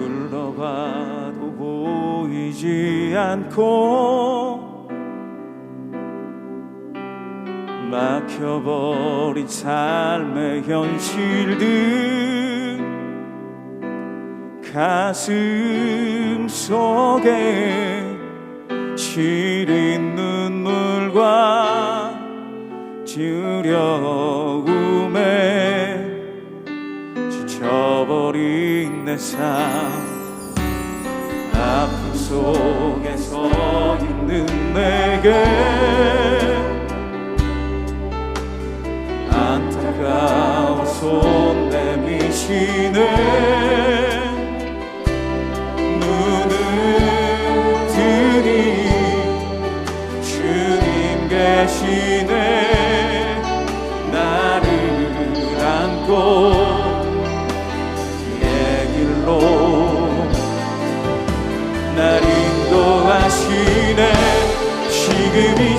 둘러봐도 보이지 않고 막혀버린 삶의 현실들 가슴 속에 시린 눈물과 두려움에 지쳐 버린 내 삶. 아픔 속에 서 있는 내게 안타까워 손 내미시네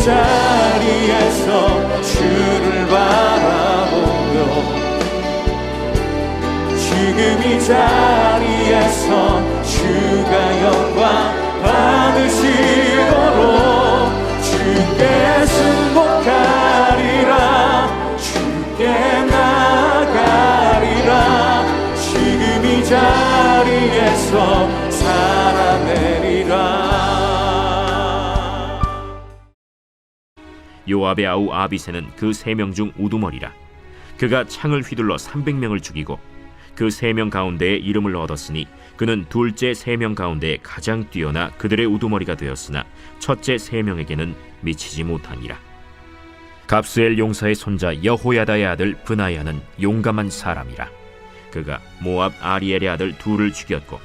지 요압의 아우 아비세는 그 세 명 중 우두머리라. 그가 창을 휘둘러 300명을 죽이고 그 세 명 가운데에 이름을 얻었으니 그는 둘째 세 명 가운데 가장 뛰어나 그들의 우두머리가 되었으나 첫째 세 명에게는 미치지 못하니라. 갑스엘 용사의 손자 여호야다의 아들 브나야는 용감한 사람이라. 그가 모압 아리엘의 아들 둘을 죽였고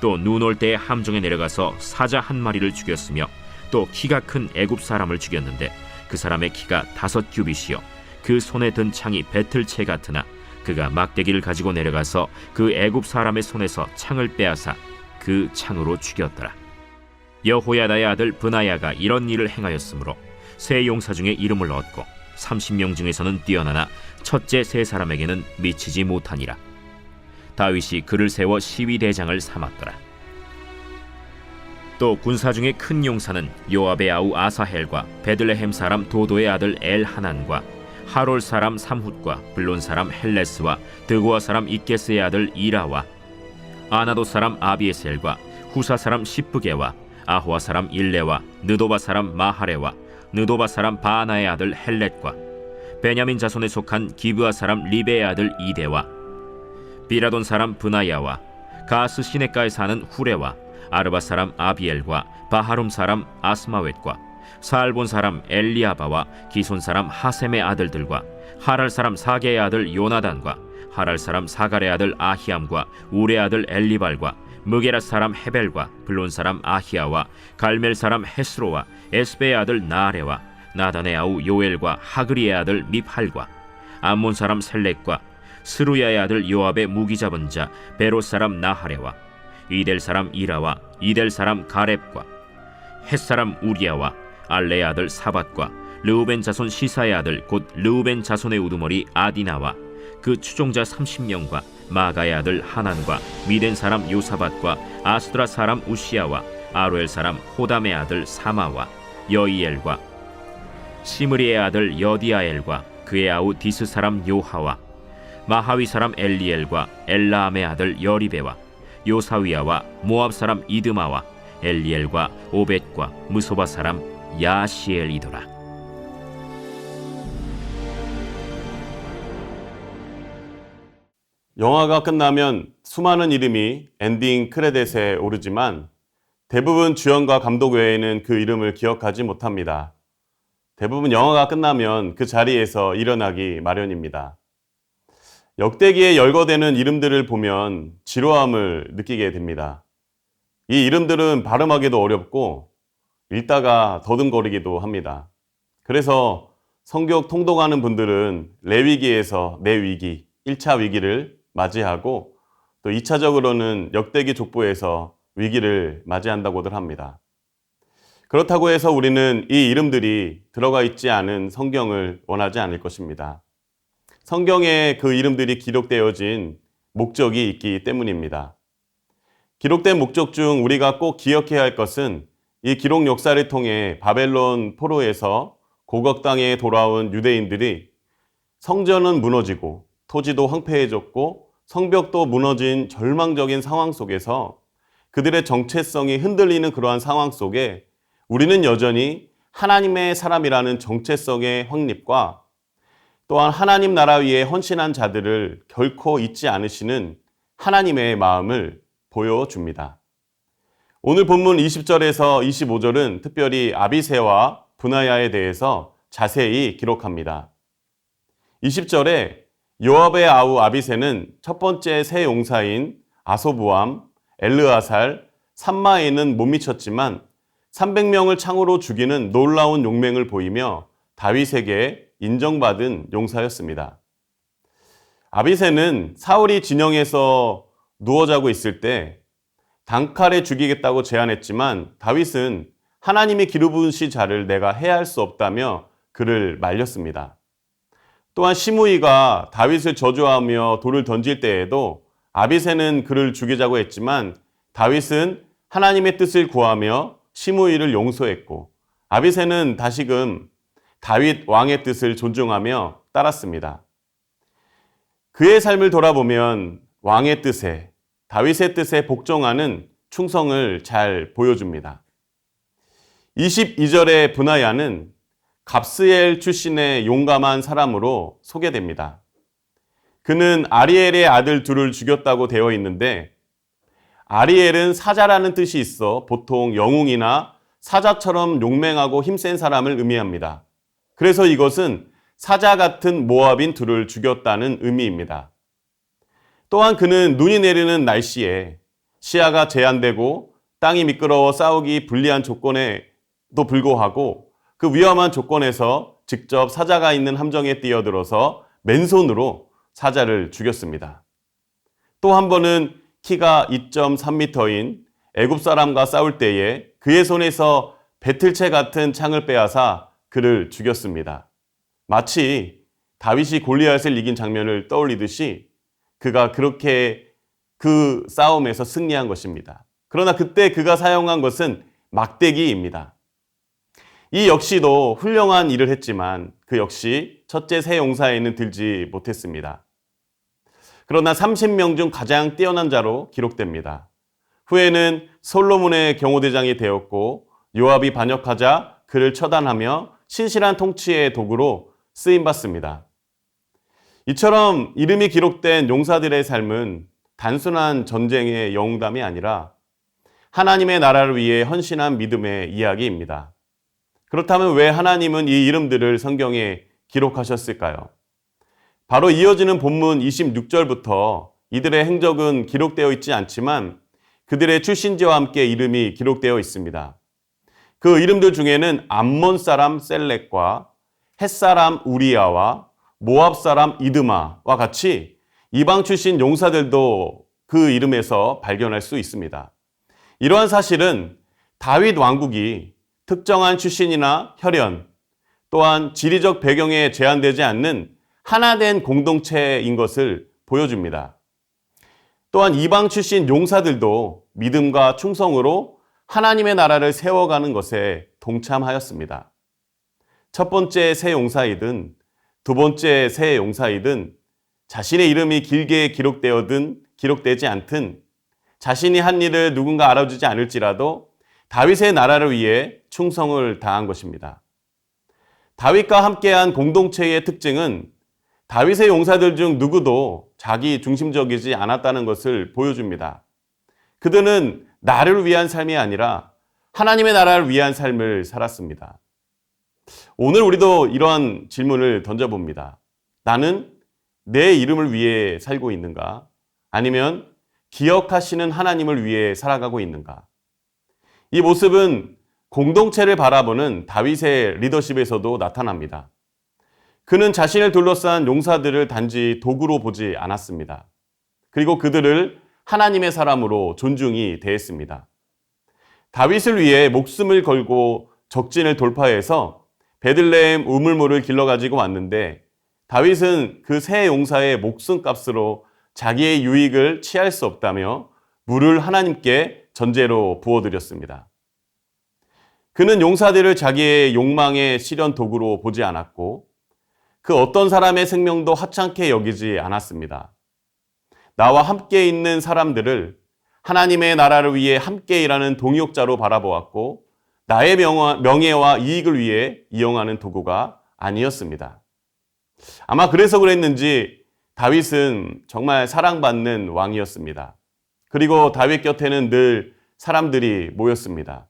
또 눈 올 때에 함정에 내려가서 사자 한 마리를 죽였으며 또 키가 큰 애굽 사람을 죽였는데 그 사람의 키가 다섯 규빗이요. 그 손에 든 창이 배틀채 같으나 그가 막대기를 가지고 내려가서 그 애굽 사람의 손에서 창을 빼앗아 그 창으로 죽였더라. 여호야다의 아들 브나야가 이런 일을 행하였으므로 세 용사 중에 이름을 얻고 30명 중에서는 뛰어나나 첫째 세 사람에게는 미치지 못하니라. 다윗이 그를 세워 시위 대장을 삼았더라 또 군사 중에 큰 용사는 요압의 아우 아사헬과 베들레헴 사람 도도의 아들 엘 하난과 하롤 사람 삼훗과 블론 사람 헬레스와 드고아 사람 이게스의 아들 이라와 아나도 사람 아비에셀과 후사 사람 시프게와 아호아 사람 일레와 느도바 사람 마하레와 느도바 사람 바나의 아들 헬렛과 베냐민 자손에 속한 기브아 사람 리베의 아들 이데와 비라돈 사람 브나야와 가스 시네가에 사는 후레와 아르바 사람 아비엘과 바하룸 사람 아스마웻과 살본 사람 엘리아바와 기손 사람 하셈의 아들들과 하랄 사람 사게의 아들 요나단과 하랄 사람 사갈의 아들 아히암과 우레 아들 엘리발과 무게라 사람 헤벨과 블론 사람 아히야와 갈멜 사람 헤스로와 에스베의 아들 나아레와 나단의 아우 요엘과 하그리의 아들 미팔과 암몬 사람 셀렉과 스루야의 아들 요압의 무기 잡은 자 베롯 사람 나하레와 이델 사람 이라와 이델 사람 가렙과 헷 사람 우리야와 알레의 아들 사밧과 르우벤 자손 시사의 아들 곧 르우벤 자손의 우두머리 아디나와 그 추종자 30명과 마가의 아들 하난과 미덴 사람 요사밧과 아스드라 사람 우시야와 아로엘 사람 호담의 아들 사마와 여이엘과 시므리의 아들 여디아엘과 그의 아우 디스 사람 요하와 마하위 사람 엘리엘과 엘라암의 아들 여리베와 요사위아와 모압 사람 이드마와 엘리엘과 오벳과 무소바 사람 야시엘이더라. 영화가 끝나면 수많은 이름이 엔딩 크레딧에 오르지만 대부분 주연과 감독 외에는 그 이름을 기억하지 못합니다. 대부분 영화가 끝나면 그 자리에서 일어나기 마련입니다. 역대기에 열거되는 이름들을 보면 지루함을 느끼게 됩니다. 이 이름들은 발음하기도 어렵고 읽다가 더듬거리기도 합니다. 그래서 성경 통독하는 분들은 레위기에서 내 위기, 1차 위기를 맞이하고 또 2차적으로는 역대기 족보에서 위기를 맞이한다고들 합니다. 그렇다고 해서 우리는 이 이름들이 들어가 있지 않은 성경을 원하지 않을 것입니다. 성경에 그 이름들이 기록되어진 목적이 있기 때문입니다. 기록된 목적 중 우리가 꼭 기억해야 할 것은 이 기록 역사를 통해 바벨론 포로에서 고국 땅에 돌아온 유대인들이 성전은 무너지고 토지도 황폐해졌고 성벽도 무너진 절망적인 상황 속에서 그들의 정체성이 흔들리는 그러한 상황 속에 우리는 여전히 하나님의 사람이라는 정체성의 확립과 또한 하나님 나라 위에 헌신한 자들을 결코 잊지 않으시는 하나님의 마음을 보여줍니다. 오늘 본문 20절에서 25절은 특별히 아비세와 분하야에 대해서 자세히 기록합니다. 20절에 요압의 아우 아비세는 첫 번째 새 용사인 아소부암, 엘르아살, 삼마에는 못 미쳤지만 300명을 창으로 죽이는 놀라운 용맹을 보이며 다윗에게 인정받은 용사였습니다. 아비세는 사울이 진영에서 누워 자고 있을 때 단칼에 죽이겠다고 제안했지만 다윗은 하나님이 기르부신 자를 내가 해할 수 없다며 그를 말렸습니다. 또한 시므이가 다윗을 저주하며 돌을 던질 때에도 아비세는 그를 죽이자고 했지만 다윗은 하나님의 뜻을 구하며 시므이를 용서했고 아비세는 다시금 다윗 왕의 뜻을 존중하며 따랐습니다. 그의 삶을 돌아보면 왕의 뜻에 다윗의 뜻에 복종하는 충성을 잘 보여줍니다. 22절의 분하야는 갑스엘 출신의 용감한 사람으로 소개됩니다. 그는 아리엘의 아들 둘을 죽였다고 되어 있는데 아리엘은 사자라는 뜻이 있어 보통 영웅이나 사자처럼 용맹하고 힘센 사람을 의미합니다. 그래서 이것은 사자 같은 모압인 둘을 죽였다는 의미입니다. 또한 그는 눈이 내리는 날씨에 시야가 제한되고 땅이 미끄러워 싸우기 불리한 조건에도 불구하고 그 위험한 조건에서 직접 사자가 있는 함정에 뛰어들어서 맨손으로 사자를 죽였습니다. 또 한 번은 키가 2.3m인 애굽 사람과 싸울 때에 그의 손에서 배틀채 같은 창을 빼앗아 그를 죽였습니다. 마치 다윗이 골리앗을 이긴 장면을 떠올리듯이 그가 그렇게 그 싸움에서 승리한 것입니다. 그러나 그때 그가 사용한 것은 막대기입니다. 이 역시도 훌륭한 일을 했지만 그 역시 첫째 새 용사에는 들지 못했습니다. 그러나 30명 중 가장 뛰어난 자로 기록됩니다. 후에는 솔로몬의 경호대장이 되었고 요압이 반역하자 그를 처단하며 신실한 통치의 도구로 쓰임 받습니다. 이처럼 이름이 기록된 용사들의 삶은 단순한 전쟁의 영웅담이 아니라 하나님의 나라를 위해 헌신한 믿음의 이야기입니다. 그렇다면 왜 하나님은 이 이름들을 성경에 기록하셨을까요? 바로 이어지는 본문 26절부터 이들의 행적은 기록되어 있지 않지만 그들의 출신지와 함께 이름이 기록되어 있습니다. 그 이름들 중에는 암몬 사람 셀렉과 햇 사람 우리아와 모압 사람 이드마와 같이 이방 출신 용사들도 그 이름에서 발견할 수 있습니다. 이러한 사실은 다윗 왕국이 특정한 출신이나 혈연 또한 지리적 배경에 제한되지 않는 하나된 공동체인 것을 보여줍니다. 또한 이방 출신 용사들도 믿음과 충성으로 하나님의 나라를 세워가는 것에 동참하였습니다. 첫 번째 새 용사이든 두 번째 새 용사이든 자신의 이름이 길게 기록되어든 기록되지 않든 자신이 한 일을 누군가 알아주지 않을지라도 다윗의 나라를 위해 충성을 다한 것입니다. 다윗과 함께한 공동체의 특징은 다윗의 용사들 중 누구도 자기 중심적이지 않았다는 것을 보여줍니다. 그들은 나를 위한 삶이 아니라 하나님의 나라를 위한 삶을 살았습니다. 오늘 우리도 이러한 질문을 던져봅니다. 나는 내 이름을 위해 살고 있는가? 아니면 기억하시는 하나님을 위해 살아가고 있는가? 이 모습은 공동체를 바라보는 다윗의 리더십에서도 나타납니다. 그는 자신을 둘러싼 용사들을 단지 도구로 보지 않았습니다. 그리고 그들을 하나님의 사람으로 존중이 대했습니다. 다윗을 위해 목숨을 걸고 적진을 돌파해서 베들레헴 우물물을 길러 가지고 왔는데 다윗은 그 새 용사의 목숨값으로 자기의 유익을 취할 수 없다며 물을 하나님께 전제로 부어드렸습니다. 그는 용사들을 자기의 욕망의 실현 도구로 보지 않았고 그 어떤 사람의 생명도 하찮게 여기지 않았습니다. 나와 함께 있는 사람들을 하나님의 나라를 위해 함께 일하는 동역자로 바라보았고 나의 명예와 이익을 위해 이용하는 도구가 아니었습니다. 아마 그래서 그랬는지 다윗은 정말 사랑받는 왕이었습니다. 그리고 다윗 곁에는 늘 사람들이 모였습니다.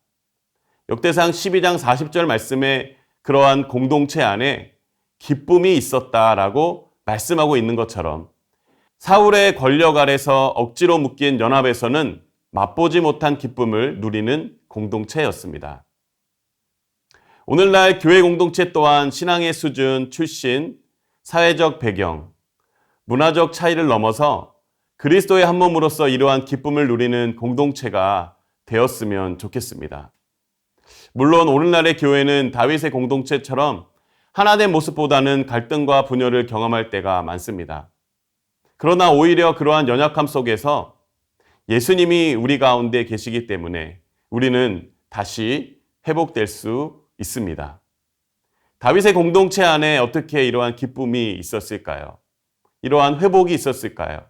역대상 12장 40절 말씀에 그러한 공동체 안에 기쁨이 있었다라고 말씀하고 있는 것처럼 사울의 권력 아래서 억지로 묶인 연합에서는 맛보지 못한 기쁨을 누리는 공동체였습니다. 오늘날 교회 공동체 또한 신앙의 수준, 출신, 사회적 배경, 문화적 차이를 넘어서 그리스도의 한 몸으로서 이러한 기쁨을 누리는 공동체가 되었으면 좋겠습니다. 물론 오늘날의 교회는 다윗의 공동체처럼 하나된 모습보다는 갈등과 분열을 경험할 때가 많습니다. 그러나 오히려 그러한 연약함 속에서 예수님이 우리 가운데 계시기 때문에 우리는 다시 회복될 수 있습니다. 다윗의 공동체 안에 어떻게 이러한 기쁨이 있었을까요? 이러한 회복이 있었을까요?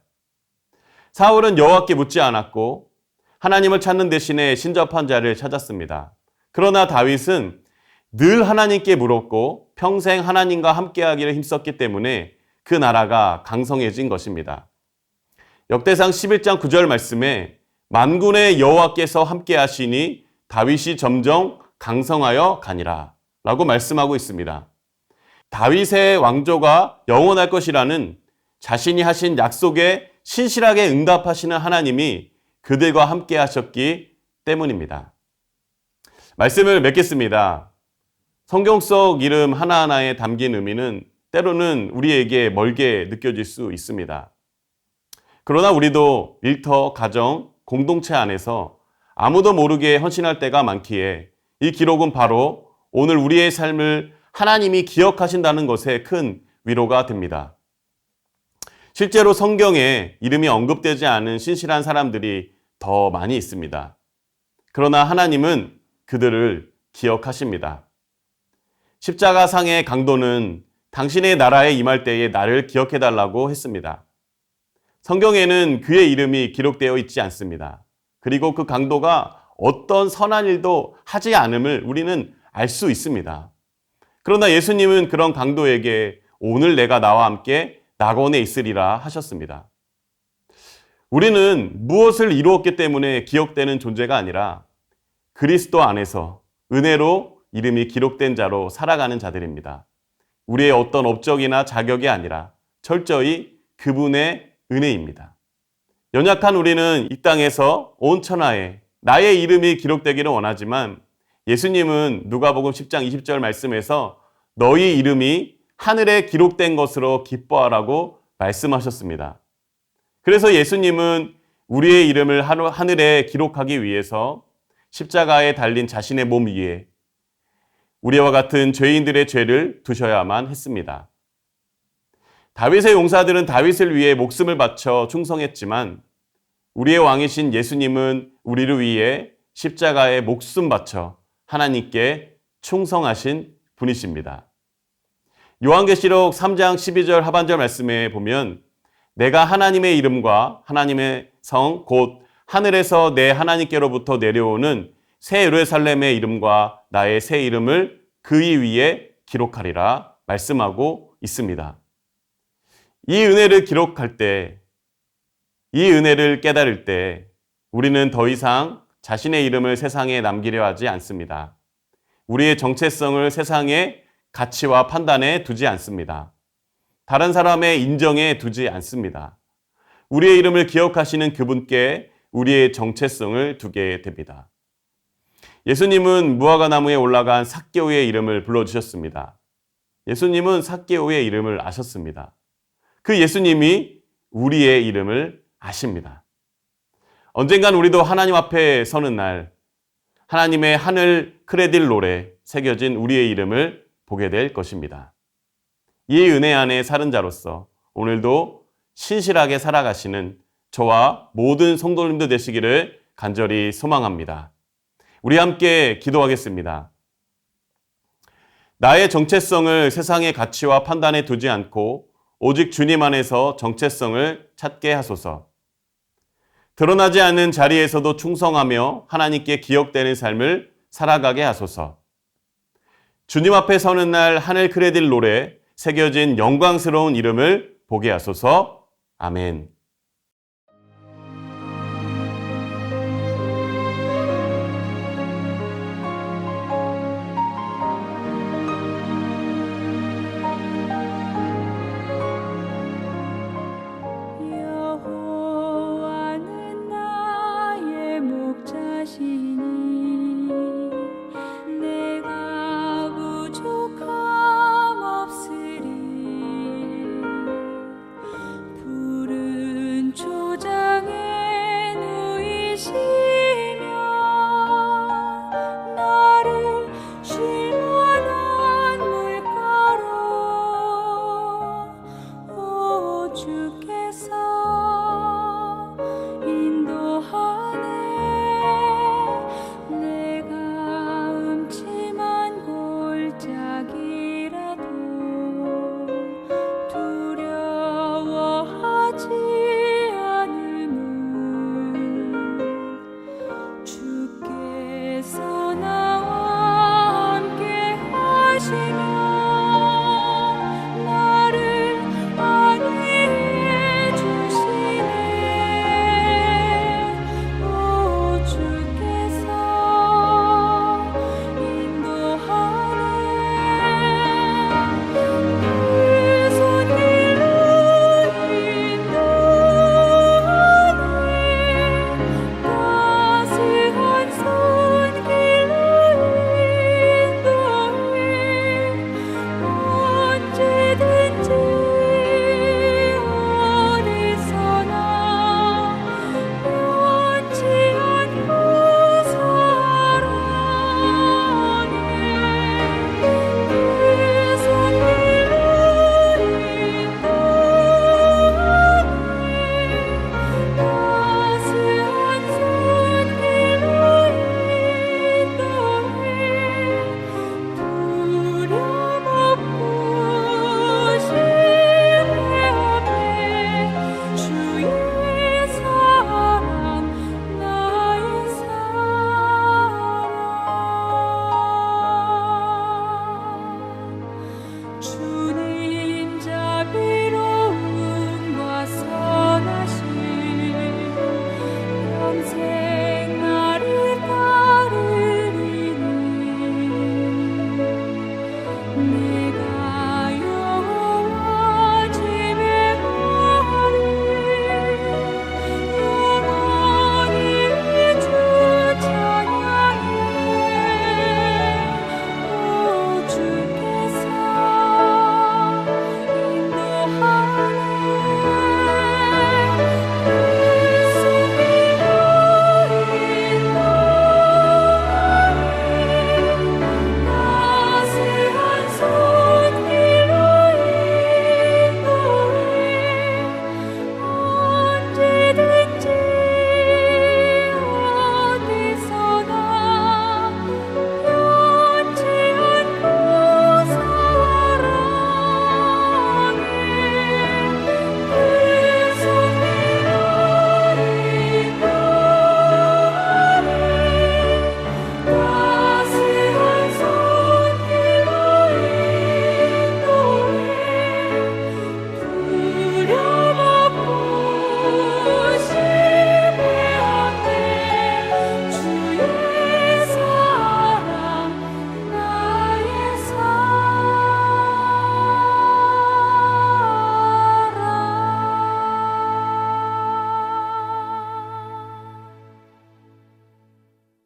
사울은 여호와께 묻지 않았고 하나님을 찾는 대신에 신접한 자를 찾았습니다. 그러나 다윗은 늘 하나님께 물었고 평생 하나님과 함께하기를 힘썼기 때문에 그 나라가 강성해진 것입니다. 역대상 11장 9절 말씀에 만군의 여호와께서 함께 하시니 다윗이 점점 강성하여 가니라 라고 말씀하고 있습니다. 다윗의 왕조가 영원할 것이라는 자신이 하신 약속에 신실하게 응답하시는 하나님이 그들과 함께 하셨기 때문입니다. 말씀을 맺겠습니다. 성경 속 이름 하나하나에 담긴 의미는 때로는 우리에게 멀게 느껴질 수 있습니다. 그러나 우리도 일터, 가정, 공동체 안에서 아무도 모르게 헌신할 때가 많기에 이 기록은 바로 오늘 우리의 삶을 하나님이 기억하신다는 것에 큰 위로가 됩니다. 실제로 성경에 이름이 언급되지 않은 신실한 사람들이 더 많이 있습니다. 그러나 하나님은 그들을 기억하십니다. 십자가 상의 강도는 당신의 나라에 임할 때에 나를 기억해 달라고 했습니다. 성경에는 그의 이름이 기록되어 있지 않습니다. 그리고 그 강도가 어떤 선한 일도 하지 않음을 우리는 알 수 있습니다. 그러나 예수님은 그런 강도에게 오늘 내가 나와 함께 낙원에 있으리라 하셨습니다. 우리는 무엇을 이루었기 때문에 기억되는 존재가 아니라 그리스도 안에서 은혜로 이름이 기록된 자로 살아가는 자들입니다. 우리의 어떤 업적이나 자격이 아니라 철저히 그분의 은혜입니다. 연약한 우리는 이 땅에서 온 천하에 나의 이름이 기록되기를 원하지만 예수님은 누가복음 10장 20절 말씀에서 너희 이름이 하늘에 기록된 것으로 기뻐하라고 말씀하셨습니다. 그래서 예수님은 우리의 이름을 하늘에 기록하기 위해서 십자가에 달린 자신의 몸 위에 우리와 같은 죄인들의 죄를 두셔야만 했습니다. 다윗의 용사들은 다윗을 위해 목숨을 바쳐 충성했지만 우리의 왕이신 예수님은 우리를 위해 십자가에 목숨 바쳐 하나님께 충성하신 분이십니다. 요한계시록 3장 12절 하반절 말씀에 보면 내가 하나님의 이름과 하나님의 성 곧 하늘에서 내 하나님께로부터 내려오는 새 예루살렘의 이름과 나의 새 이름을 그이 위에 기록하리라 말씀하고 있습니다. 이 은혜를 기록할 때, 이 은혜를 깨달을 때 우리는 더 이상 자신의 이름을 세상에 남기려 하지 않습니다. 우리의 정체성을 세상의 가치와 판단에 두지 않습니다. 다른 사람의 인정에 두지 않습니다. 우리의 이름을 기억하시는 그분께 우리의 정체성을 두게 됩니다. 예수님은 무화과 나무에 올라간 삭개오의 이름을 불러주셨습니다. 예수님은 삭개오의 이름을 아셨습니다. 그 예수님이 우리의 이름을 아십니다. 언젠간 우리도 하나님 앞에 서는 날 하나님의 하늘 크레딜롤에 새겨진 우리의 이름을 보게 될 것입니다. 이 은혜 안에 사는 자로서 오늘도 신실하게 살아가시는 저와 모든 성도님들 되시기를 간절히 소망합니다. 우리 함께 기도하겠습니다. 나의 정체성을 세상의 가치와 판단에 두지 않고 오직 주님 안에서 정체성을 찾게 하소서. 드러나지 않는 자리에서도 충성하며 하나님께 기억되는 삶을 살아가게 하소서. 주님 앞에 서는 날 하늘 크레딜 노래 새겨진 영광스러운 이름을 보게 하소서. 아멘.